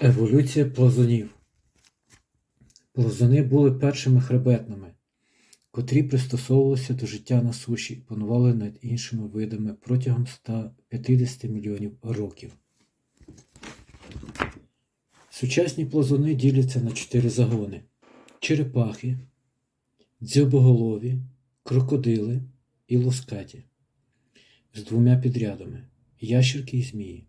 Еволюція плазунів. Плазуни були першими хребетними, котрі пристосовувалися до життя на суші і панували над іншими видами протягом 150 мільйонів років. Сучасні плазуни діляться на чотири загони: черепахи, дзьобоголові, крокодили і лускаті з двома підрядами ящерки і змії.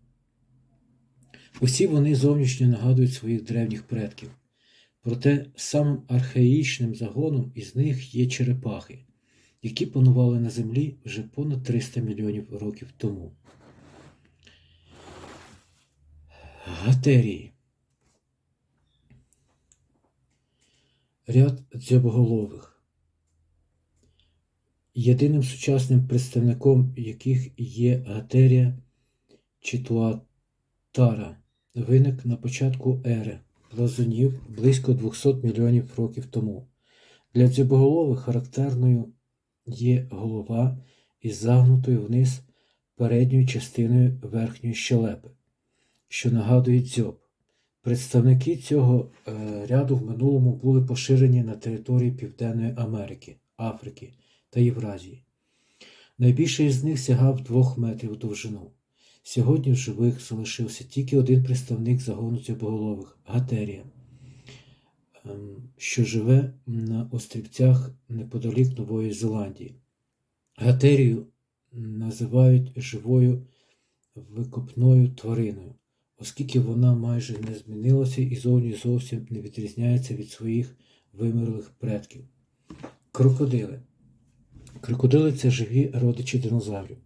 Усі вони зовнішньо нагадують своїх древніх предків. Проте самим архаїчним загоном із них є черепахи, які панували на землі вже понад 300 мільйонів років тому. Гатерії. Ряд дзьобоголових. Єдиним сучасним представником яких є гатерія Читуатара, виник на початку ери плазунів близько 200 мільйонів років тому. Для дзьобоголових характерною є голова із загнутою вниз передньою частиною верхньої щелепи, що нагадує дзьоб. Представники цього е, ряду в минулому були поширені на території Південної Америки, Африки та Євразії. Найбільший із них сягав 2 метрів довжину. Сьогодні в живих залишився тільки один представник загону цьопоголових Гатерія, ем, що живе на острівцях неподалік Нової Зеландії. Гатерію називають живою викопною твариною, оскільки вона майже не змінилася і зовні зовсім не відрізняється від своїх вимерлих предків. Крокодили. Крокодили це живі родичі динозаврів.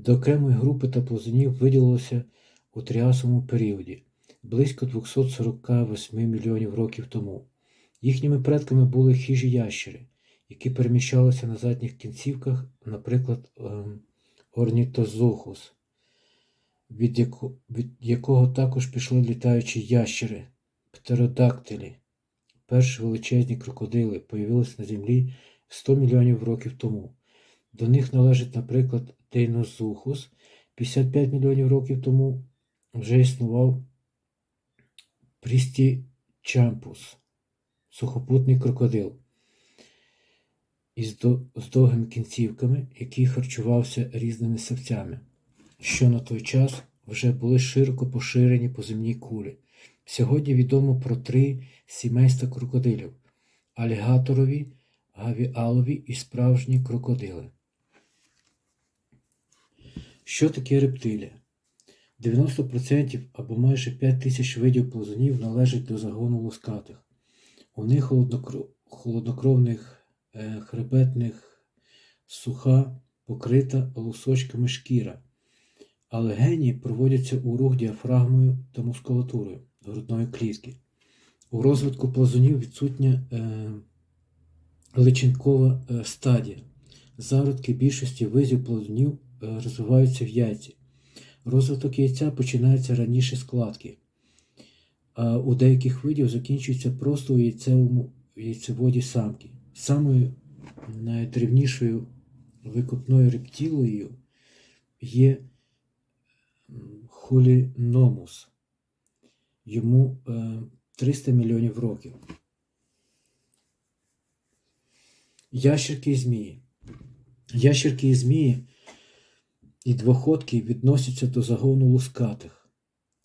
До окремої групи та плазунів виділилося у тріасовому періоді близько 248 мільйонів років тому. Їхніми предками були хижі ящери, які переміщалися на задніх кінцівках, наприклад, ем, орнітозохус, від, від якого також пішли літаючі ящери, птеродактилі. Перші величезні крокодили появилися на землі 100 мільйонів років тому. До них належить, наприклад, Дейнозухус. 55 мільйонів років тому вже існував Прістічампус, сухопутний крокодил із з довгими кінцівками, який харчувався різними савцями, що на той час вже були широко поширені по земній кулі. Сьогодні відомо про три сімейства крокодилів алігаторові, гавіалові і справжні крокодили. Що таке рептилія? 90% або майже 5 тисяч видів плазунів належать до загону лускатих. У них холоднокро- холоднокровних е, хребетних суха покрита лусочками шкіра, а легені проводяться у рух діафрагмою та мускулатурою грудної клітки. У розвитку плазунів відсутня е, личинкова е, стадія. Зародки більшості видів плазунів е, розвиваються в яйці. Розвиток яйця починається раніше складки, а у деяких видів закінчується просто у яйцевому яйцеводі самки. Самою найдревнішою викопною рептилією є холіномус. Йому е, 300 мільйонів років. Ящерки і змії. Ящерки і змії і двоходки відносяться до загону лускатих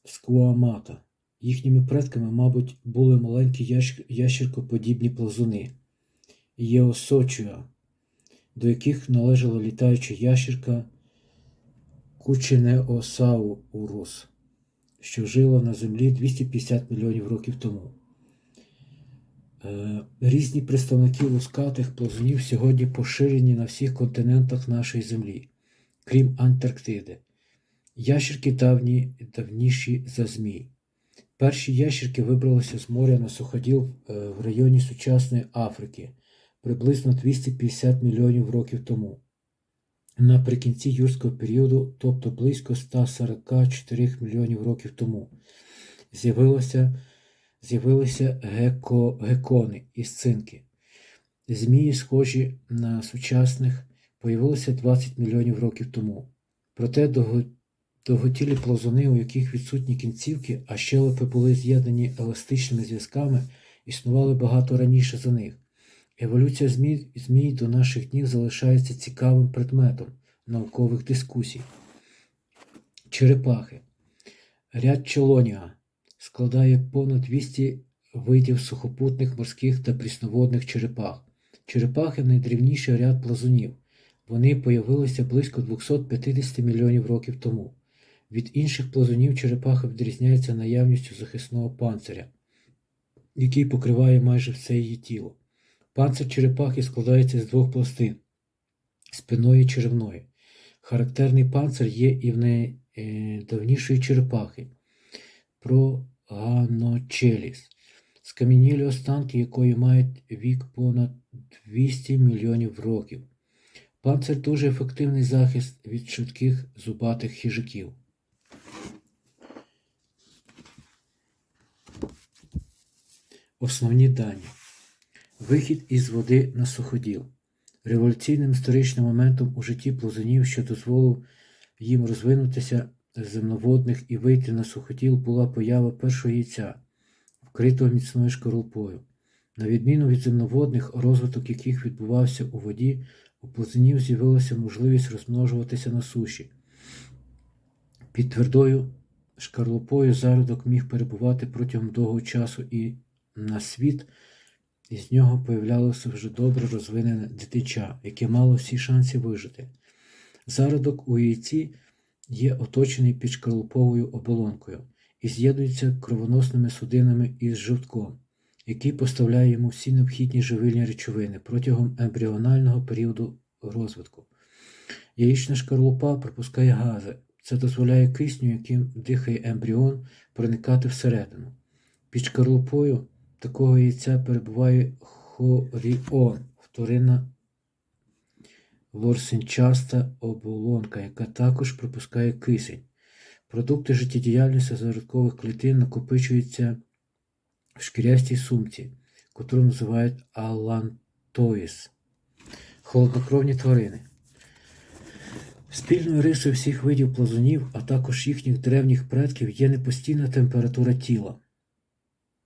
скуамата. Їхніми предками, мабуть, були маленькі ящ- ящеркоподібні плазуни Єосочуа, до яких належала літаюча ящерка Кученеосаурус, що жила на землі 250 мільйонів років тому. Е, Різні представники лускатих плазунів сьогодні поширені на всіх континентах нашої землі, крім Антарктиди. Ящерки давні, давніші за змій. Перші ящерки вибралися з моря на суходіл е, в районі сучасної Африки приблизно 250 мільйонів років тому. Наприкінці юрського періоду, тобто близько 144 мільйонів років тому, з'явилося з'явилися геко, гекони із цинки. Змії, схожі на сучасних, появилися 20 мільйонів років тому. Проте довго, Довготілі плазуни, у яких відсутні кінцівки, а щелепи були з'єднані еластичними зв'язками, існували багато раніше за них. Еволюція змій, змій до наших днів залишається цікавим предметом наукових дискусій. Черепахи. Ряд Челоніа складає понад 200 видів сухопутних, морських та прісноводних черепах. Черепахи найдрівніший ряд плазунів. Вони появилися близько 250 мільйонів років тому. Від інших плазунів черепаха відрізняється наявністю захисного панциря, який покриває майже все її тіло. Панцир черепахи складається з двох пластин спинної і черевної. Характерний панцир є і в найдавнішої черепахи проганочеліс, скам'янілі останки якої мають вік понад 200 мільйонів років. Панцир дуже ефективний захист від швидких зубатих хижаків. Основні дані. Вихід із води на суходіл. Революційним історичним моментом у житті плазунів, що дозволив їм розвинутися земноводних і вийти на суходіл, була поява першого яйця, вкритого міцною шкаралупою. На відміну від земноводних, розвиток яких відбувався у воді, у плазунів з'явилася можливість розмножуватися на суші. Під твердою шкарлупою зародок міг перебувати протягом довгого часу і на світ із нього появлялося вже добре розвинене дитича, яке мало всі шанси вижити. Зародок у яйці є оточений під шкарлуповою оболонкою і з'єднується кровоносними судинами із жовтком, який поставляє йому всі необхідні живильні речовини протягом ембріонального періоду розвитку. Яєчна шкарлупа пропускає гази. Це дозволяє кисню, яким дихає ембріон, проникати всередину. Під шкарлупою такого яйця перебуває хоріон, вторинна ворсинчаста оболонка, яка також пропускає кисень. Продукти життєдіяльності зародкових клітин накопичуються в шкірястій сумці, котру називають алантоїс. Холоднокровні тварини. Спільною рисою всіх видів плазунів, а також їхніх древніх предків є непостійна температура тіла.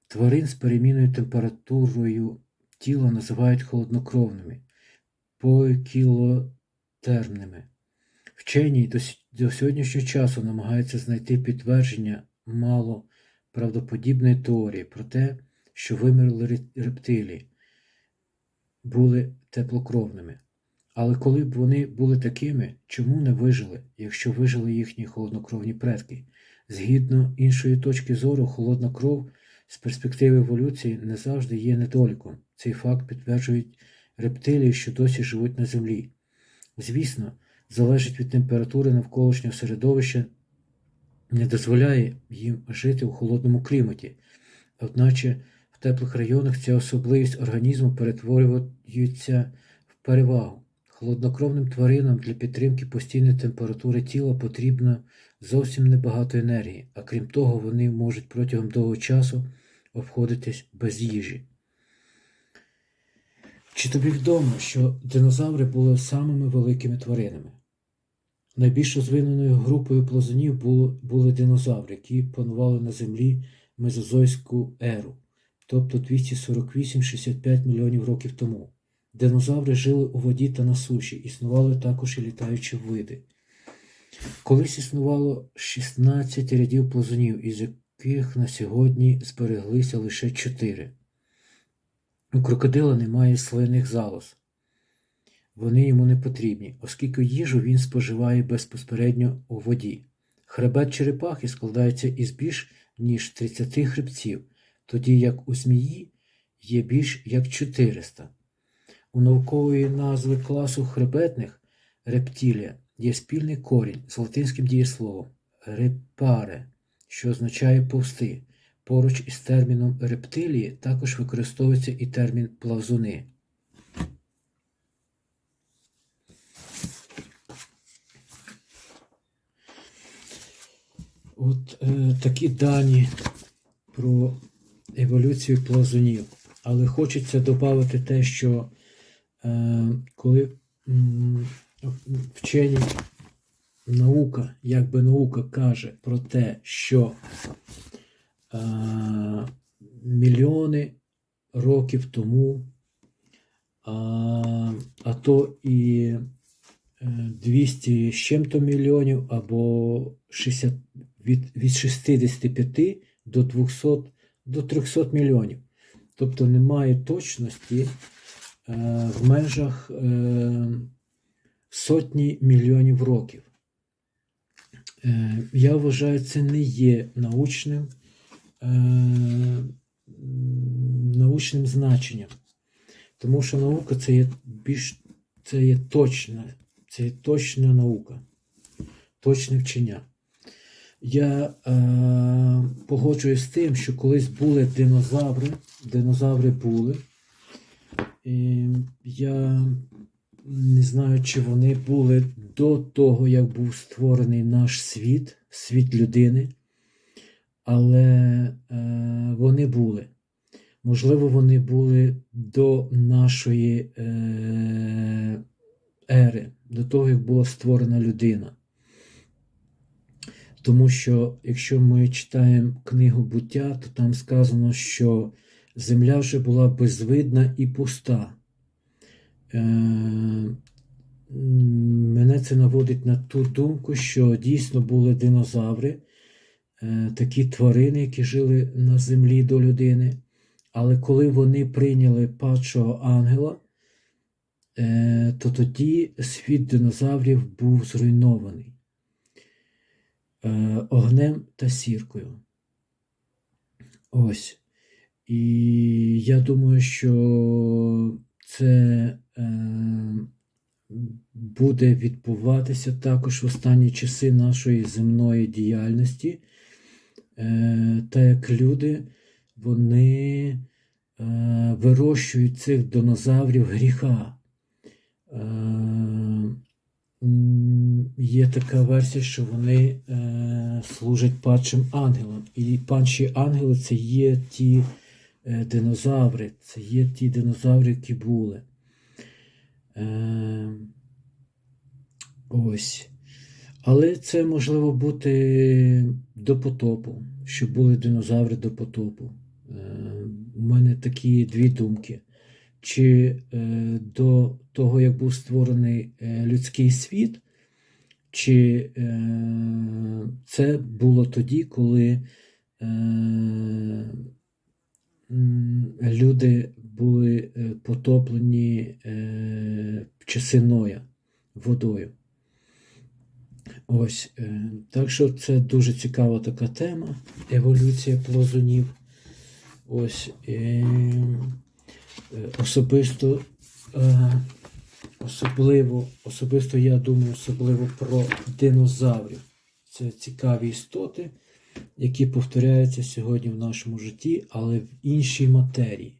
Тварин з перемінною температурою тіла називають холоднокровними, покілотермними. Вчені до, до сьогоднішнього часу намагаються знайти підтвердження мало правдоподібної теорії про те, що вимерли ре- рептилії були теплокровними. Але коли б вони були такими, чому не вижили, якщо вижили їхні холоднокровні предки? Згідно іншої точки зору, холодна кров з перспективи еволюції не завжди є недоліком. Цей факт підтверджують рептилії, що досі живуть на землі. Звісно, залежить від температури навколишнього середовища, не дозволяє їм жити у холодному кліматі. Одначе в теплих районах ця особливість організму перетворюється в перевагу. Холоднокровним тваринам для підтримки постійної температури тіла потрібно зовсім небагато енергії, а крім того, вони можуть протягом довгого часу обходитись без їжі. Чи тобі відомо, що динозаври були самими великими тваринами? Найбільш розвиненою групою плазунів були, динозаври, які панували на землі мезозойську еру, тобто 248-65 мільйонів років тому. Динозаври жили у воді та на суші, існували також і літаючі види. Колись існувало 16 рядів плазунів, із яких на сьогодні збереглися лише 4. У крокодила немає слинних залоз. Вони йому не потрібні, оскільки їжу він споживає безпосередньо у воді. Хребет черепахи складається із більш ніж 30 хребців, тоді як у змії є більш як 400. У наукової назви класу хребетних рептилія є спільний корінь з латинським дієсловом репаре, що означає повсти. Поруч із терміном рептилії також використовується і термін плазуни. От е, такі дані про еволюцію плазунів. Але хочеться додати те, що е, коли м, вчені наука, як би наука каже про те, що мільйони років тому, а, а то і е, 200 з чим-то мільйонів, або 60, від, від 65 до 200 до 300 мільйонів. Тобто немає точності е, в межах е, сотні мільйонів років. Е, Я вважаю, це не є научним, е, научним значенням. Тому що наука це є більш це є точна, це є точна наука, точне вчення. Я е, погоджуюсь з тим, що колись були динозаври, динозаври були. І я не знаю, чи вони були до того, як був створений наш світ, світ людини, але е, вони були. Можливо, вони були до нашої е, ери, до того, як була створена людина. Тому що, якщо ми читаємо книгу буття, то там сказано, що земля вже була безвидна і пуста. Е, Мене це наводить на ту думку, що дійсно були динозаври, такі тварини, які жили на землі до людини. Але коли вони прийняли падшого ангела, е, то тоді світ динозаврів був зруйнований е, огнем та сіркою. Ось. І я думаю, що це е, буде відбуватися також в останні часи нашої земної діяльності. Е, та як люди, вони е, вирощують цих динозаврів гріха. Е, Є така версія, що вони служать падшим ангелам. І падші ангели це є ті динозаври, це є ті динозаври, які були. Ось. Але це можливо бути до потопу, що були динозаври до потопу. Е, у мене такі дві думки. Чи е, до того, як був створений е, людський світ, чи це було тоді, коли люди були потоплені часи водою. Ось, е, так що це дуже цікава така тема еволюція плазунів. Ось е, е, особисто, особливо, особисто я думаю, особливо про динозаврів. Це цікаві істоти, які повторяються сьогодні в нашому житті, але в іншій матерії.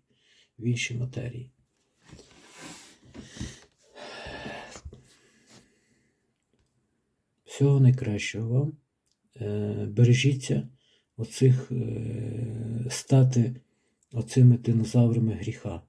В іншій матерії. Всього найкращого вам. Е, Бережіться оцих е, стати оцими динозаврами гріха.